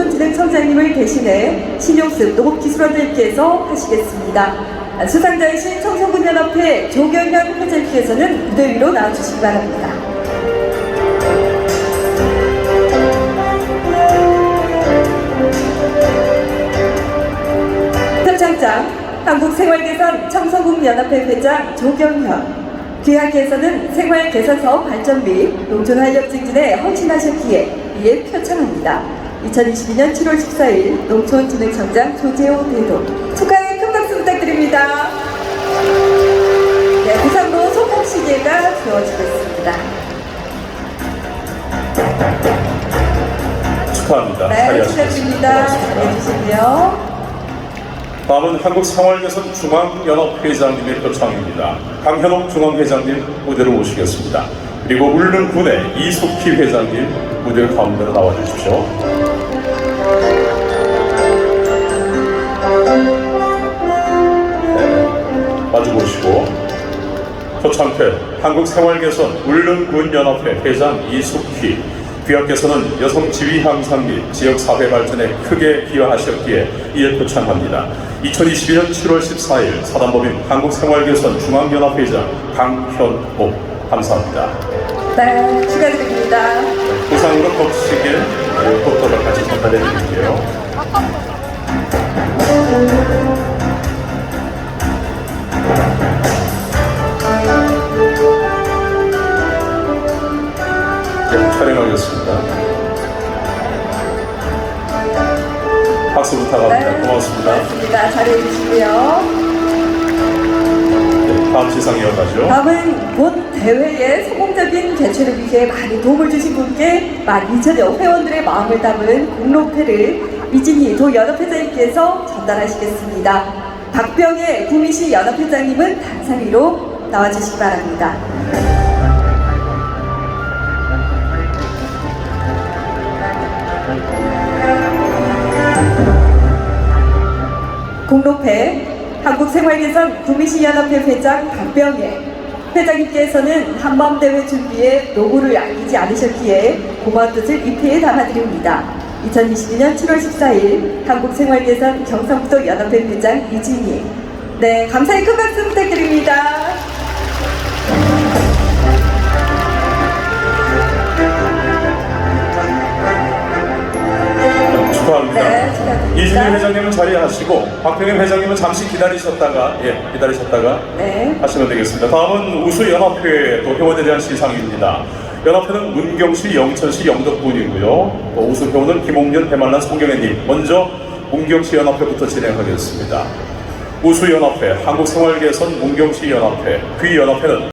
농촌진흥청장님을 대신해 신용습 농업기술원장님께서 하시겠습니다. 수상자이신 청소군연합회 조경현 회장님께서는 무대 위로 나와주시기 바랍니다. 표창장 한국생활개선 청소국연합회 회장 조경현 귀하께서는 생활개선사업 발전 및 농촌활력 증진에 헌신하셨기에 이에 표창합니다. 2022년 7월 14일 농촌진흥청장 조재호 대도 축하의 큰 박수 부탁드립니다. 네, 부상로 소품 시계가 주어지겠습니다. 축하합니다. 네. 축하드립니다. 잘해주시고요. 다음은 한국생활개선 중앙연합회장님의 표창입니다. 강현옥 중앙회장님 무대로 모시겠습니다. 그리고 울릉군의 이숙희 회장님 무대 가운데로 나와 주십시오. 네, 마주 보시고 표창패 한국생활개선 울릉군연합회 회장 이숙희 귀하께서는 여성 지위 향상 및 지역 사회 발전에 크게 기여하셨기에 이에 표창합니다. 2022년 7월 14일 사단법인 한국생활개선 중앙연합회장 강현옥 감사합니다. 네, 축하드립니다. 부상으로 kop시게 포토를 같이 전달해 드릴게요. 네, 촬영하겠습니다. 박수 부탁합니다. 고맙습니다. 고맙습니다. 잘해주시고요. 네, 다음 시상 이어가죠. 다음은 본 대회의 성공적인 개최를 위해 많이 도움을 주신 분께 12,000여 회원들의 마음을 담은 공로패를 이진희 도연합회장님께서 전달하시겠습니다. 박병혜 구미시 연합회장님은 단상 위로 나와주시기 바랍니다. 공로패 한국생활개선 구미시 연합회 회장 박병혜 회장님께서는 한마음대회 준비에 노고를 아끼지 않으셨기에 고마운 뜻을 이 패에 담아드립니다. 2022년 7월 14일 한국생활개선 경상북도 연합회 회장 이진희 네 감사의 큰 박수 부탁드립니다. 축하합니다. 네, 축하드립니다. 이준희 회장님은 자리하시고 박병현 회장님은 잠시 기다리셨다가 예 기다리셨다가 네. 하시면 되겠습니다. 다음은 우수연합회 또 회원에 대한 시상입니다. 연합회는 문경시, 영천시, 영덕군이고요. 또 우수 회원은 김홍년, 배만란, 송경애님. 먼저 문경시 연합회부터 진행하겠습니다. 우수연합회, 한국생활개선 문경시 연합회, 귀연합회는